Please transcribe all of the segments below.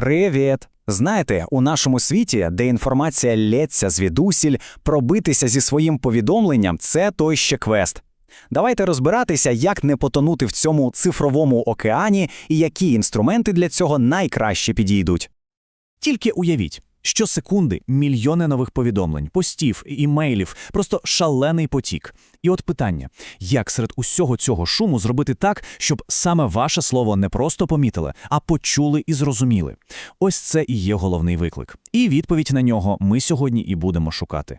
Привіт! Знаєте, у нашому світі, де інформація лється звідусіль, пробитися зі своїм повідомленням це той ще квест. Давайте розбиратися, як не потонути в цьому цифровому океані і які інструменти для цього найкраще підійдуть. Тільки уявіть, щосекунди мільйони нових повідомлень, постів, імейлів, просто шалений потік. І от питання: як серед усього цього шуму зробити так, щоб саме ваше слово не просто помітили, а почули і зрозуміли? Ось це і є головний виклик. І відповідь на нього ми сьогодні і будемо шукати.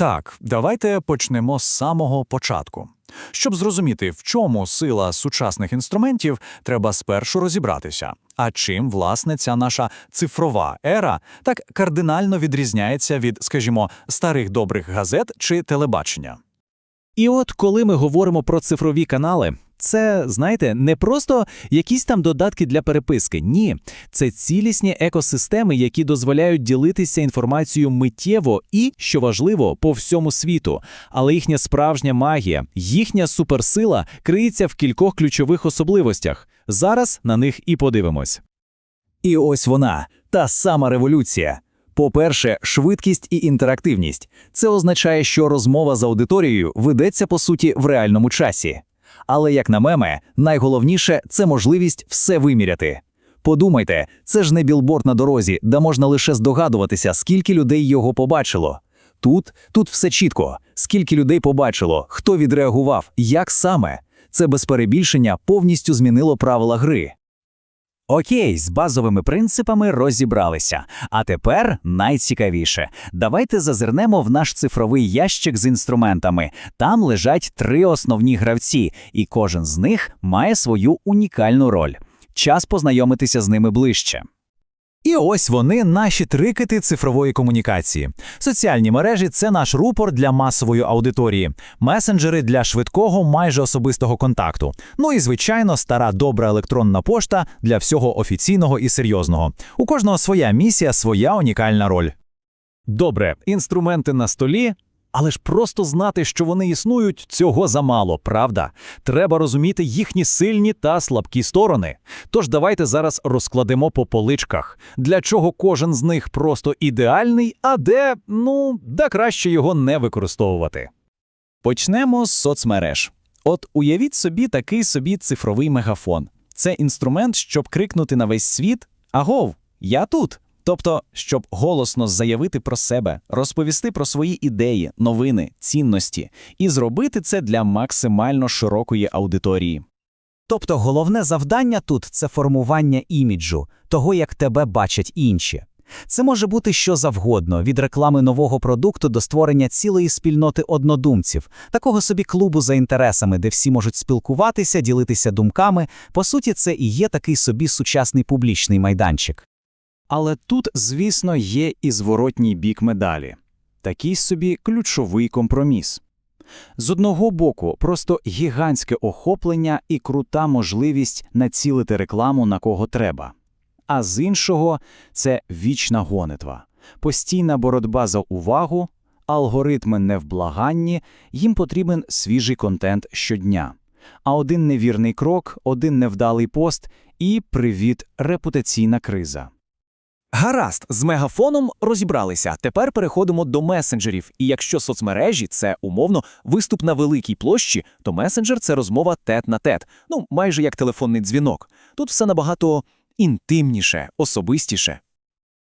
Так, давайте почнемо з самого початку. Щоб зрозуміти, в чому сила сучасних інструментів, треба спершу розібратися. А чим, власне, ця наша цифрова ера так кардинально відрізняється від, скажімо, старих добрих газет чи телебачення. І от коли ми говоримо про цифрові канали, це, знаєте, не просто якісь там додатки для переписки. Ні, це цілісні екосистеми, які дозволяють ділитися інформацією миттєво і, що важливо, по всьому світу. Але їхня справжня магія, їхня суперсила криється в кількох ключових особливостях. Зараз на них і подивимось. І ось вона, та сама революція. По-перше, швидкість і інтерактивність. Це означає, що розмова з аудиторією ведеться по суті в реальному часі. Але, як на меме, найголовніше це можливість все виміряти. Подумайте, це ж не білборд на дорозі, де можна лише здогадуватися, скільки людей його побачило. Тут, тут все чітко, скільки людей побачило, хто відреагував, як саме. Це без перебільшення повністю змінило правила гри. Окей, з базовими принципами розібралися. А тепер найцікавіше. Давайте зазирнемо в наш цифровий ящик з інструментами. Там лежать три основні гравці, і кожен з них має свою унікальну роль. Час познайомитися з ними ближче. І ось вони, наші трикети цифрової комунікації. Соціальні мережі це наш рупор для масової аудиторії, месенджери для швидкого, майже особистого контакту. Ну і звичайно, стара добра електронна пошта для всього офіційного і серйозного. У кожного своя місія, своя унікальна роль. Добре, інструменти на столі. Але ж просто знати, що вони існують, цього замало, правда? Треба розуміти їхні сильні та слабкі сторони. Тож давайте зараз розкладемо по поличках, для чого кожен з них просто ідеальний, а де, ну, де краще його не використовувати. Почнемо з соцмереж. От уявіть собі такий собі цифровий мегафон. Це інструмент, щоб крикнути на весь світ Агов, я тут. Тобто, щоб голосно заявити про себе, розповісти про свої ідеї, новини, цінності і зробити це для максимально широкої аудиторії. Тобто головне завдання тут це формування іміджу, того, як тебе бачать інші. Це може бути що завгодно, від реклами нового продукту до створення цілої спільноти однодумців, такого собі клубу за інтересами, де всі можуть спілкуватися, ділитися думками. По суті, це і є такий собі сучасний публічний майданчик. Але тут, звісно, є і зворотній бік медалі такий собі ключовий компроміс. З одного боку, просто гігантське охоплення і крута можливість націлити рекламу на кого треба, а з іншого це вічна гонитва, постійна боротьба за увагу, алгоритми невблаганні, їм потрібен свіжий контент щодня. А один невірний крок, один невдалий пост і привіт, репутаційна криза. Гаразд, з мегафоном розібралися. Тепер переходимо до месенджерів. І якщо соцмережі це умовно виступ на великій площі, то месенджер це розмова тет на тет, ну майже як телефонний дзвінок. Тут все набагато інтимніше, особистіше.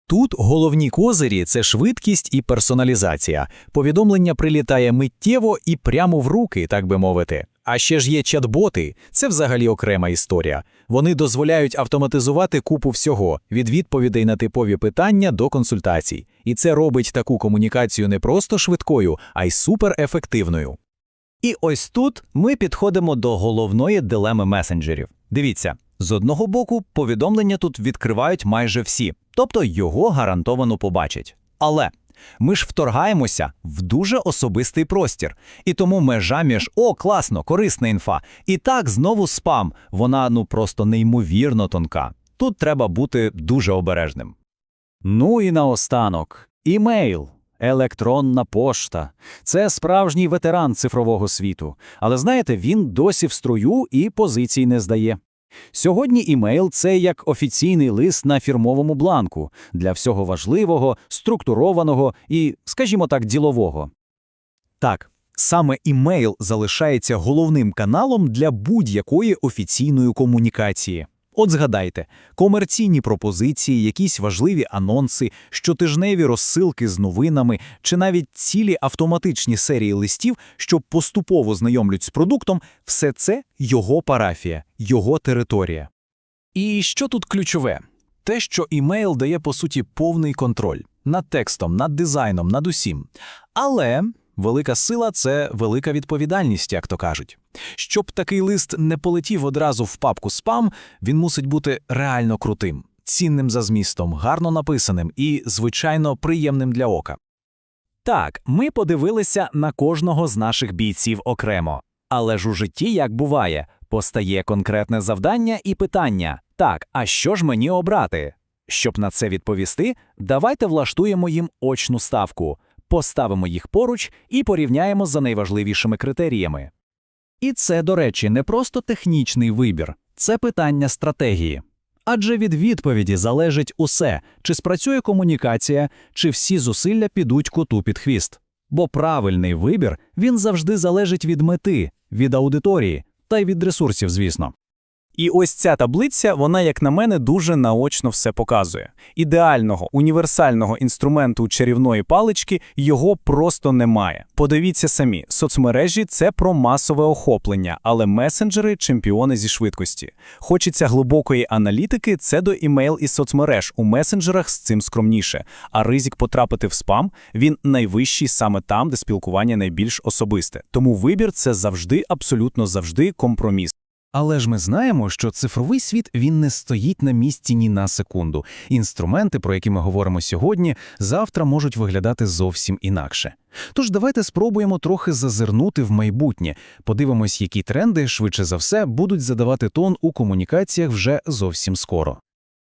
Тут головні козирі це швидкість і персоналізація. Повідомлення прилітає миттєво і прямо в руки, так би мовити. А ще ж є чат-боти, це взагалі окрема історія. Вони дозволяють автоматизувати купу всього від відповідей на типові питання до консультацій. І це робить таку комунікацію не просто швидкою, а й суперефективною. І ось тут ми підходимо до головної дилеми месенджерів. Дивіться, з одного боку, повідомлення тут відкривають майже всі, тобто його гарантовано побачать. Але ми ж вторгаємося в дуже особистий простір, і тому межа між о, класно, корисна інфа, і так знову спам. Вона ну просто неймовірно тонка. Тут треба бути дуже обережним. Ну і наостанок імейл. Електронна пошта це справжній ветеран цифрового світу, але знаєте, він досі в струю і позицій не здає. Сьогодні імейл це як офіційний лист на фірмовому бланку для всього важливого, структурованого і, скажімо так, ділового. Так, саме імейл залишається головним каналом для будь-якої офіційної комунікації. От згадайте, комерційні пропозиції, якісь важливі анонси, щотижневі розсилки з новинами чи навіть цілі автоматичні серії листів, що поступово знайомлять з продуктом, все це його парафія, його територія. І що тут ключове? Те, що імейл дає, по суті, повний контроль над текстом, над дизайном, над усім. Але велика сила це велика відповідальність, як то кажуть. Щоб такий лист не полетів одразу в папку спам, він мусить бути реально крутим, цінним за змістом, гарно написаним і, звичайно, приємним для ока. Так, ми подивилися на кожного з наших бійців окремо. Але ж у житті, як буває, постає конкретне завдання і питання: так, а що ж мені обрати? Щоб на це відповісти, давайте влаштуємо їм очну ставку, поставимо їх поруч і порівняємо за найважливішими критеріями. І це, до речі, не просто технічний вибір, це питання стратегії. Адже від відповіді залежить усе, чи спрацює комунікація, чи всі зусилля підуть коту під хвіст. Бо правильний вибір він завжди залежить від мети, від аудиторії та й від ресурсів, звісно. І ось ця таблиця, вона, як на мене, дуже наочно все показує. Ідеального універсального інструменту чарівної палички його просто немає. Подивіться самі, соцмережі це про масове охоплення, але месенджери чемпіони зі швидкості. Хочеться глибокої аналітики, це до імейл і соцмереж. У месенджерах з цим скромніше. А ризик потрапити в спам він найвищий саме там, де спілкування найбільш особисте. Тому вибір це завжди, абсолютно завжди компроміс. Але ж ми знаємо, що цифровий світ він не стоїть на місці ні на секунду. Інструменти, про які ми говоримо сьогодні, завтра можуть виглядати зовсім інакше. Тож давайте спробуємо трохи зазирнути в майбутнє, подивимось, які тренди швидше за все будуть задавати тон у комунікаціях вже зовсім скоро.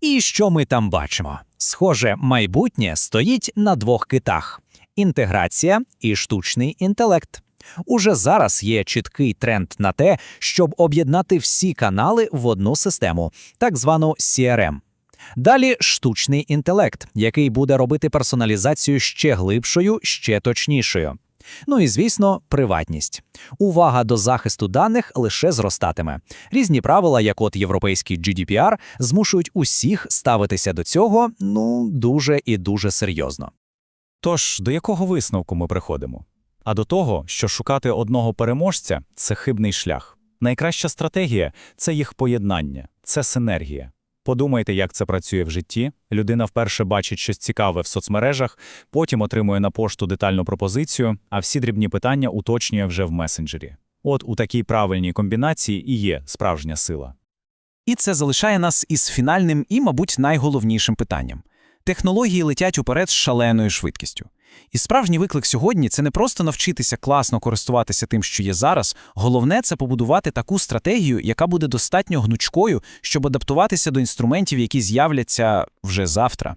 І що ми там бачимо? Схоже, майбутнє стоїть на двох китах: інтеграція і штучний інтелект. Уже зараз є чіткий тренд на те, щоб об'єднати всі канали в одну систему, так звану CRM. Далі штучний інтелект, який буде робити персоналізацію ще глибшою, ще точнішою. Ну і звісно, приватність. Увага до захисту даних лише зростатиме. Різні правила, як от європейський GDPR, змушують усіх ставитися до цього ну дуже і дуже серйозно. Тож, до якого висновку ми приходимо? А до того, що шукати одного переможця це хибний шлях. Найкраща стратегія це їх поєднання, це синергія. Подумайте, як це працює в житті. Людина вперше бачить щось цікаве в соцмережах, потім отримує на пошту детальну пропозицію, а всі дрібні питання уточнює вже в месенджері. От у такій правильній комбінації і є справжня сила. І це залишає нас із фінальним і, мабуть, найголовнішим питанням. Технології летять уперед з шаленою швидкістю. І справжній виклик сьогодні це не просто навчитися класно користуватися тим, що є зараз. Головне це побудувати таку стратегію, яка буде достатньо гнучкою, щоб адаптуватися до інструментів, які з'являться вже завтра.